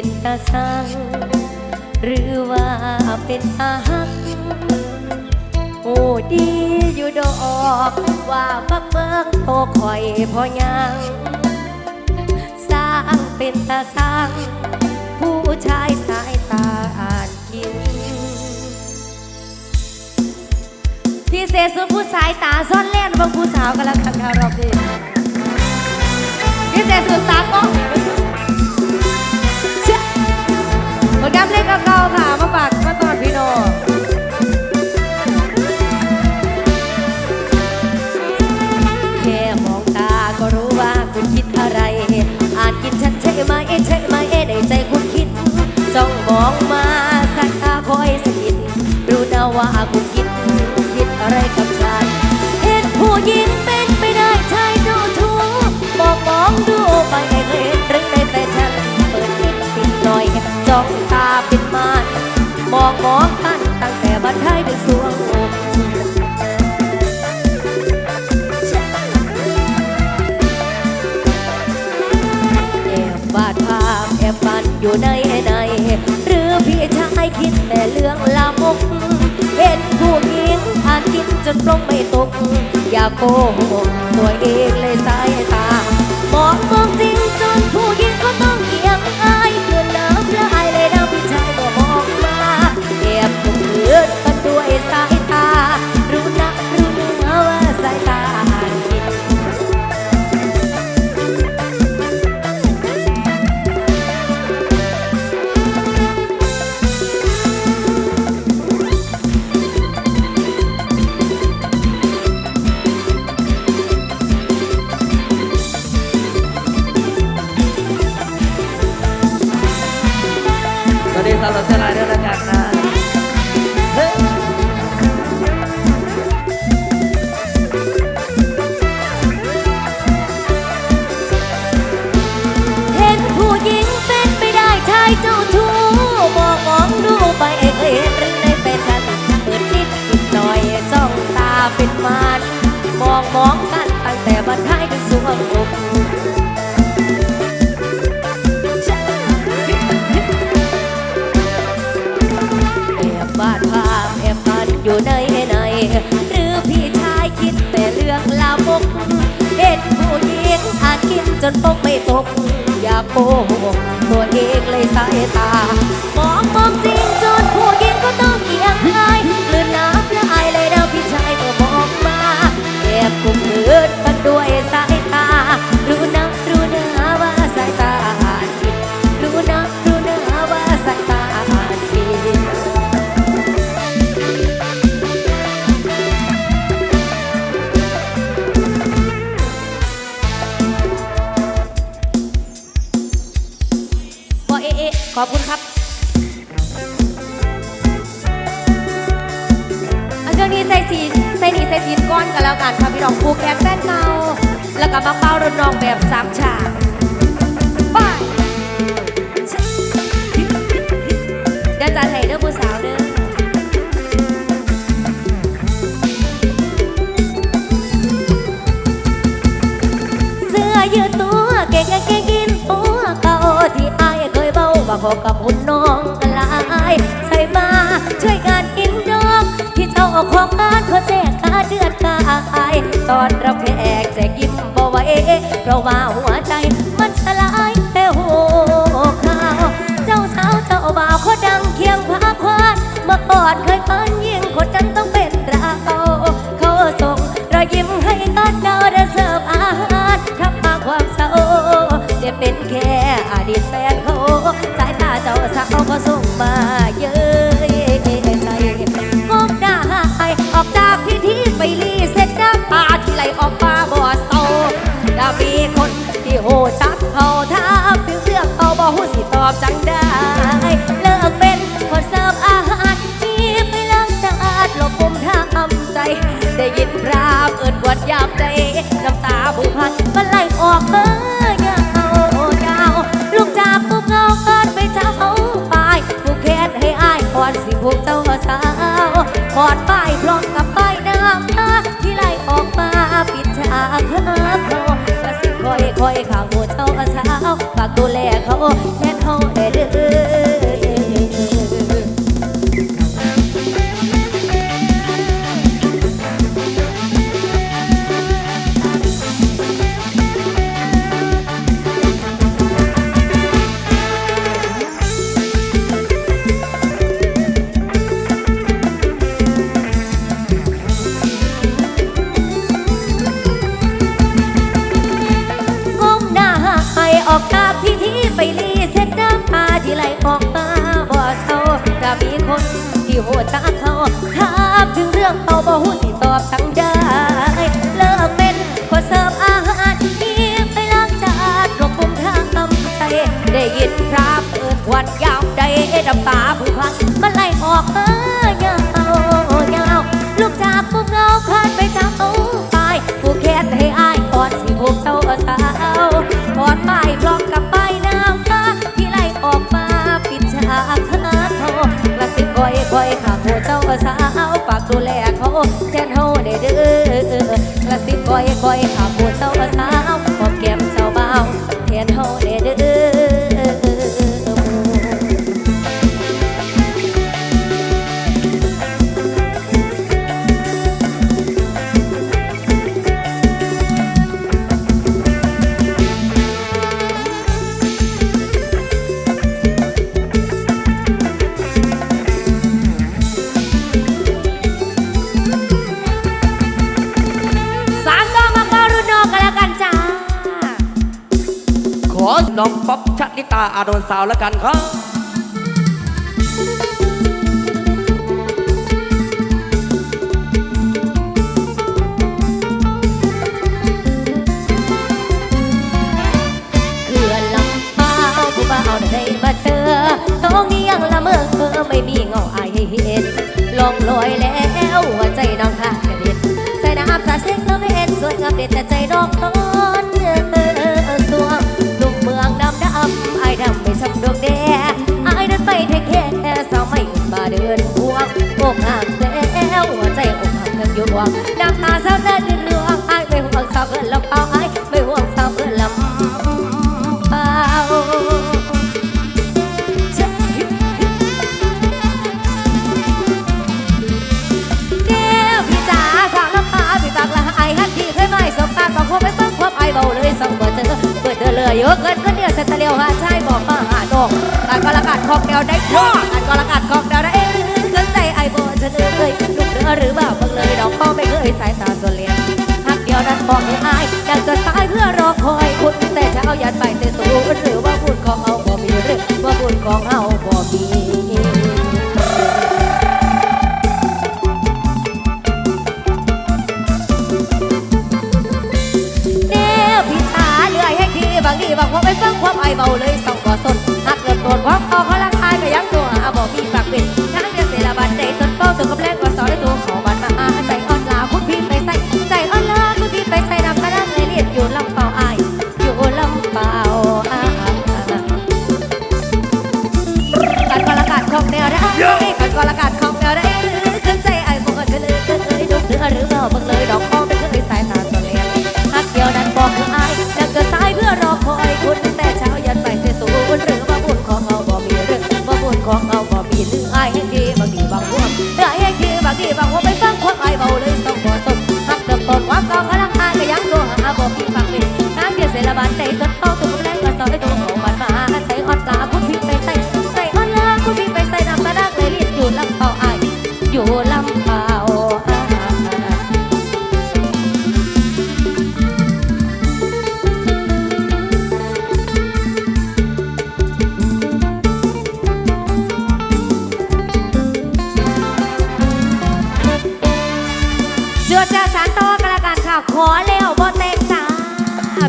เป็นตาสัง หรือว่าเป็นตาหัก โอ้ดีอยู่ดอกว่าบักเบิกโตคอยพอยังสร้างเป็นตาสร้างผู้ชายสายตาอ่านกินพิเศษสุผู้ชายตาซ่อนเล่นบางผู้สาวกันแล้วกันค่ะรอบนี้พิเศษสุตาก็ ผลงานเพลงเก่าๆค่ะ มาฝากมาตอนพี่โนแแต่บันไดด้วยสวงอกแอบวาดภาพแอบฝันอยู่ในในหรือพี่ชายคิดแต่เรื่องลามก เห็นผู้หญิงอ่านกินจนปรงไม่ตก อย่าโกหกตัวเองเลยสายตา มองมองจริงจน จนตกไม่ตก อย่าโกหกตัวเองเลยสายตามองมองจริง ขอบคุณครับเอาช่วงนี้ใส่สีใส่หนีใส่สีก้อนกันแล้วกันครับพี่น้องผูกแขนแฟนเมา แล้วก็บังเบารนนองแบบสามฉากไปเดี๋ยวจะให้เด้อผู้สาวเด้อเสื้อยืดตัวเก่งเก่ง บาว่าขอกับหุ่นน้องลายใส่มาช่วยงานอินดอง ที่เจ้าเอาของงานเขาแจกค่าเดือนกาย ตอนรับแขกแจกยิ้มบ่ไหวเพราะว่าหัว มาเยอะใจงหน้าหายออกจากพิธีไปรีเซ็ตน้ำตาที่ไหลออกมาบ่อโตจะมีคนที่โหชักเขาท้ามถึงเรื่องเขาบ่หูสิตอบจังได้เลิกเป็นคนเสิร์ฟอาหารมีไปล้างจานลบปุ่มทางอำใจ ได้ยินพรามเอินวัดยามใจน้ำตาบุพันก็ไหลออกเอ้ ข้างหัวเจ้าสาวฝากดูแลเขาแสิตอบตั้งใด อยคอย อาโดนสาวแล้วกันครับ อเยอะเกินก็เดียวจะตะเลียวหาใช่บอกมาหาดอกตากอะกาศคอกเดียวได้คอกตากระกาศคอกเดียวได้เองขึ้นใจไอโบจะเอ่ยขึ้นลูกเดือหรือบ้าเพิ่งเลยดอกพ่อไม่เคยสายตาส่วนเลี้ยงพักเดียวนั้นบอกให้อายอยากจะตายเพื่อรอคอยคุณแต่จะเอายันไปเตะตูหรือว่าพูดของเอาบ่มีหรือว่าพูดของเอาบ่มี เบาเลยเศร้าบ่สน อจาะสานต่อกันละกานค่ะ ขอแล้วบ่เต่งจ้า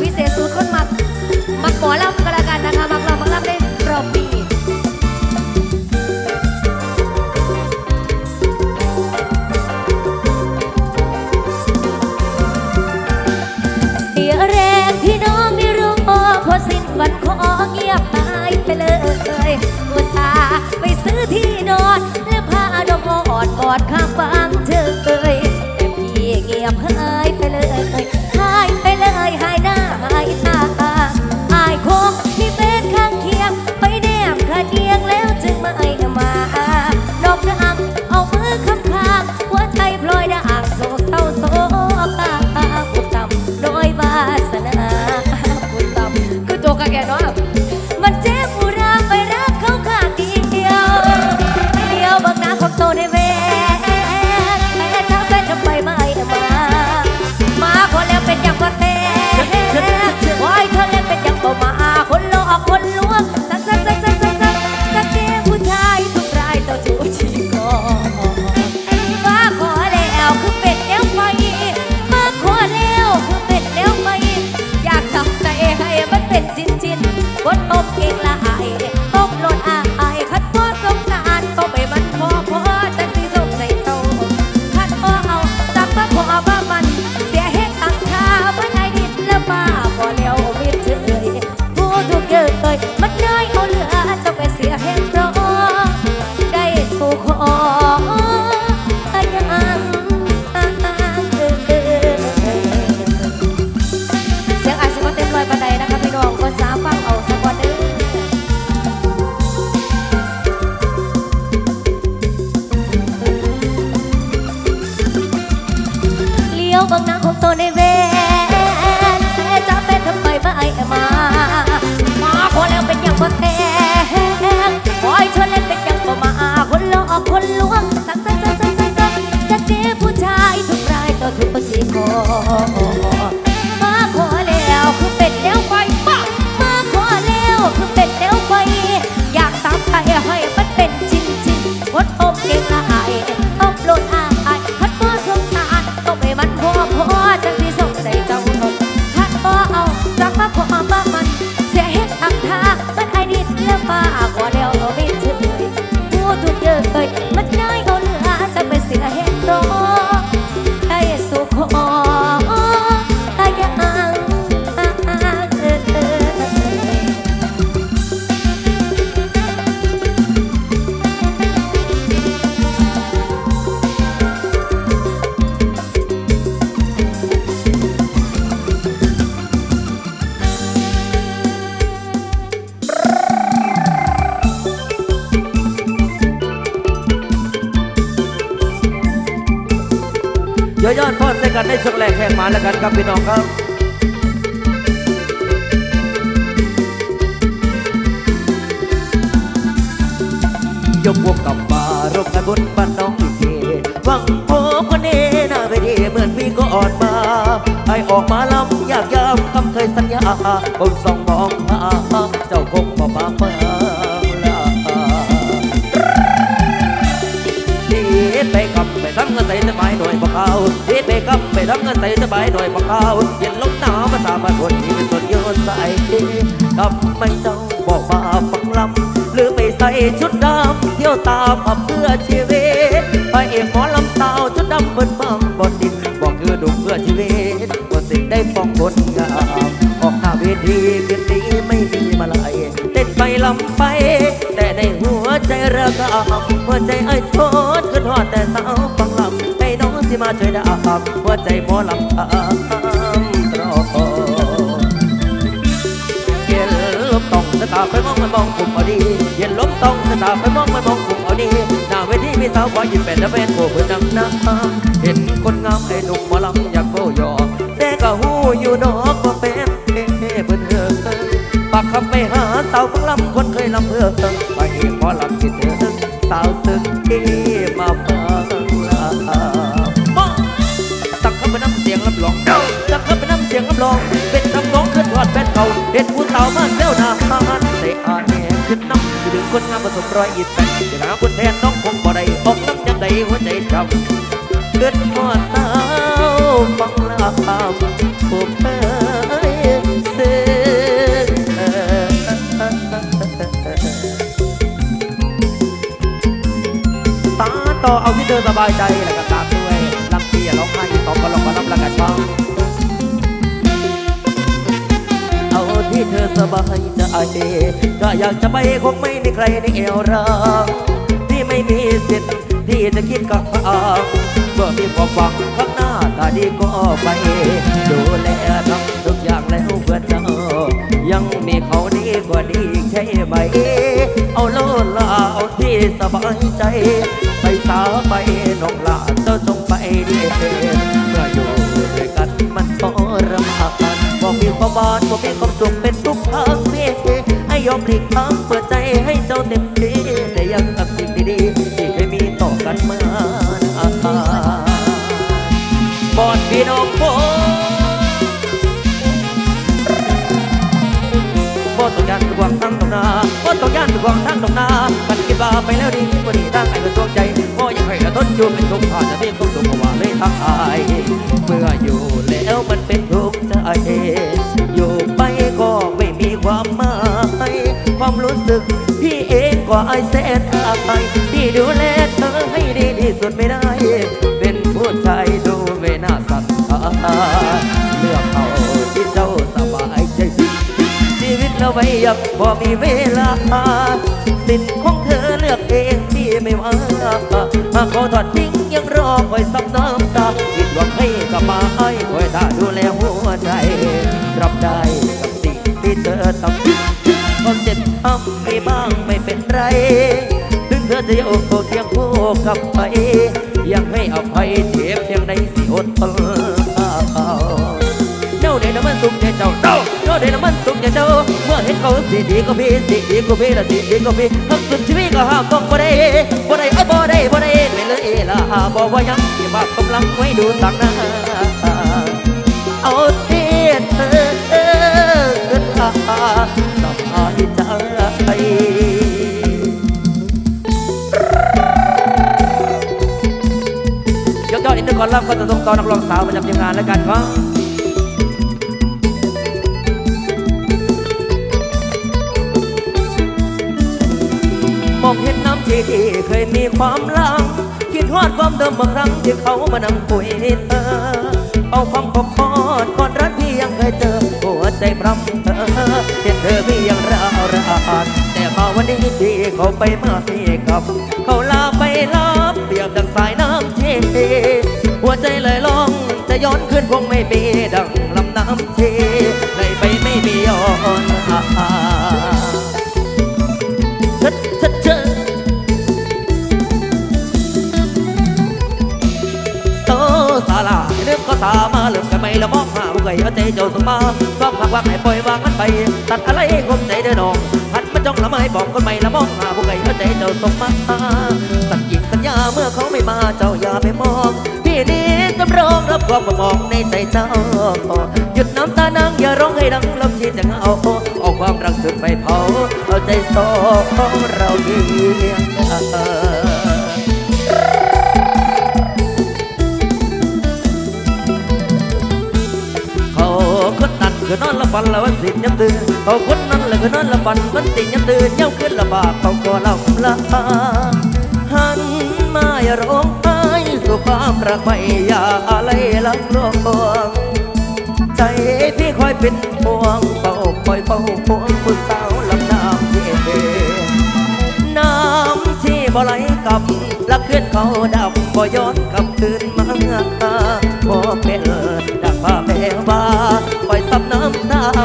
พิเศษสุดคนมามาขอลำกันละกานนะคะมักลำมักลำได้รอบปีเสียแรงที่น้องไม่รู้พอสิ้นวันขอเงียบหายไปเลยอุตส่าห์ไปซื้อที่นอน และผ้าดมอ่อนบอดข้างบาง ยบหายไปเลยหายไปเลยหายหน้าหาย ย้อนพอดใส่กันในช่วงแรกแข่งมาแล้วกันครับพี่น้องครับยกวงกับมารบกันบนบ้านน้องอีกทีหวังโอ้คนนี้น่าไปดีเหมือนพี่ก็อ่อนมาให้ออกมาลำอยากย้ำคำเคยสัญญาบนสองมองหาเจ้าคง เงินใส่สบายหน่อยพวกเขาดีไปกับไปทำเงินใส่สบายหน่อยพวกเขาเย็นลมหนาวมาสาบานคนที่เป็นส่วนโยนใส่ทำไมเจ้าบอกมาฟังลำหรือไปใส่ชุดดำเที่ยวตามมาเพื่อชีวิตไปเอกหมอลำสาวชุดดำเปิดบังบนดินบอกคือดุเพื่อชีวิตก็สิ่งได้ฟองคนงามออกหน้าเวทีเพียงนี้ไม่มีมาลายเต้นไปลำไป แต่ในหัวใจระกำหัวใจไอ้โท ช่วยดาบหัวใจหมอลำทำตรอเย็นลบต้องสตาไปมองไปมองกลุ่มเอาดีเย็นลบต้องสตาไปมองไปมองกลุ่มเอาดีหน้าเวทีมีสาวควายยิ้มเป็นตะเวนโผล่เพื่อนดังน้ำเห็นคนงามไอ้หนุ่มหมอลำอยากโบยอแต่ก็หูอยู่ดอกว่าเป็นเฮ้เพื่อนเฮ้ปากคำไปหาสาวฟังลำคนเคยลำเพื่อไปเองหมอลำคิดถึงสาวสึกที องสักคำเป็นน้ำเสียงรับรอง เป็นน้ำน้องขึ้นทอดแฟนเก่าเห็นผู้สาวมาเซลนาฮันเตะอาแหน่ขึ้นน้ำคือดึงคนงามผสมรอยอิดแฟนจะหาคนแทนน้องคงบ่ได้ออกน้ำยังใดหัวใจจำเกิดทอดสาวฟังลาคำผมเอ้ยเสียตาต่อเอาที่เธอสบายใจแล้วก็ตาม ลำเชียร้องไห้อีกสองก็ลองมาลำละกันบ้างเอาที่เธอสบายใจก็อยากจะไปคงไม่มีใครในเอวรังที่ไม่มีสิทธิ์ที่จะคิดกับทางเมื่อมีความหวังข้างหน้าถ้าดีก็ไป ดูแลทำทุกอย่างแล้วเพื่อเจ้ายังมีเขาดีกว่านี้อีกใช่ไหม เอาโลดลาเอาที่สบายใจ ไปสาไปน้องลา เจ้าจงไปดีเมื่ออยู่ด้วยกันมันทรมานบอกมีความหวานบอกมีความสุขเป็นทุกทางเมตให้ยอมหลีกทางเปิดใจให้เจ้าเต็มที่แต่ยังกับสิ่งดีๆที่เคยมีต่อกันมาบอนพี่น้องโบบ่ต้องย่านทุกวางทั้งตรงหน้าบ่ต้องย่านทุกวางทั้งตรงหน้ากันคิดว่าไปแล้วดีบ่ดีตั้งไอ้ก็ตัวใจบ่อยังให้ละ ทนอยู่เป็นทุกข์ทอดจะมีความสุขเพราะว่าเลยทั้งอายเมื่ออยู่แล้วมันเป็นทุกข์ใจอยู่ไปก็ไม่มีความหมายความรู้สึกพี่เองก็อายแสนอายที่ดูแลเธอให้ดีที่สุดไม่ได้ เป็นผู้ชายดูไม่น่าศรัทธาเลือกเอาที่เจ้าสบายใจชีวิตเราไว้ยับพอมีเวลา สินของเธอเลือกเองที่ไม่ว่า หากขอทอดทิ้งยังรอคอยซับน้ำตาผิดหวังให้กับมาไอ้คอยตาดูแลหัวใจ รับได้กับสิ่งที่เธอทำความเจ็บอ้ำมีบ้างไม่เป็นไร ถึงเธอจะโอ้โหเคียงคู่กับไป ยังให้อภัยเจ็บเพียงใดสิอดทน เจ้าเดนมันสุขใจเจ้าเจ้าเจ้าเด่นมันสุขใจเจ้าเมื่อเห็นเขาสิดีก็พี่สิดีก็พี่ละสิดีก็พี่หักสุดชีวิตก็ห้ามต้องบ่ได้บ่ได้เอ้ยบ่ได้บ่ได้ไม่เลยละบอกว่ายังที่บากกำลังไว้ดูต่างหน้าเอาเทียนเธอเออขึ้นอาสบายใจยกยอดอินเตอร์กอนรับก็จะส่งต่อนักร้องสาวประจำทีมงานแล้วกันครับ มองเห็นน้ำที่ที่เคยมีความลัง คิดฮอดความเดิมเมื่อครั้งที่เขามานั่งคุยเธอ เอาความขอบคอดกอดรักที่ยังเคยเจอหัวใจพร่ำเธอเห็นเธอพี่ยังราวรานแต่มาวันนี้ที่เขาไปมาที่กับ เขาลาไปลับเปรียบดังสายน้ำเชหัวใจเลยลองจะย้อนขึ้นคงไม่มีดังลำน้ำเชเลไปไม่มีย้อน ว้ใครเอาใจเจ้าสมมาฟังพักวักให้ปล่อยวางมันไป ตัดอะไรคมใจเด้อน้องหันมาจ้องละไม้บอกคนใหม่ละมองหาผู้ใครเอาใจเจ้าสมมาสัญญิงสัญญาเมื่อเขาไม่มาเจ้าอย่าไปมองพี่นี้สำรองรับความมองในใจเจ้าหยุดน้ำตานางอย่าร้องให้ดังลมชีจะเหงาเอาความรักจุดไปเผาเอาใจสองเราเพียง คนนั้นคือนอนละฝันละวันสิ้นยำตื่นเขาคนนั้นละคือนอนละฝันวันสิ้นตื่นเย้าขึ้นละบากเขาก็ลำลาหันมาอย่าร้องไห้สู่ความรักไม่อย่าอะไรลังลวงใจพี่คอยเป็นห่วงเฝ้าคอยเฝ้าห่วงผู้สาวลำน้ำที่เอน้ำที่บ่ไหลกลับลักขึ้นเขาดับบ่ย้อนกลับคืนมาบ่เป็นดังบ้าแพ้บ้าปล่อยซับ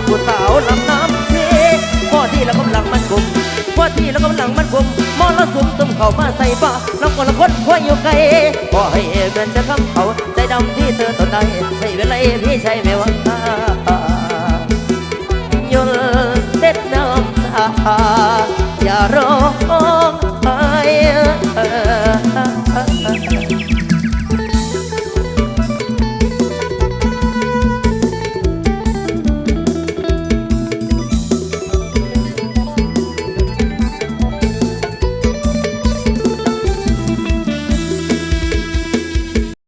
ผู้สาวลำน้ำเทพอที่แล้วกำลังมันกุมพอที่แล้วกำลังมันกุมมอละสุมตุ้มเข้ามาใส่บ้าแล้วคนละคนควอยู่ไกลพอให้เงินจะคำเขาใจดำที่เธอตนใดใช่เวลาพี่ใช่ไหมวะยนเด็ดน้ำตาอย่ารอ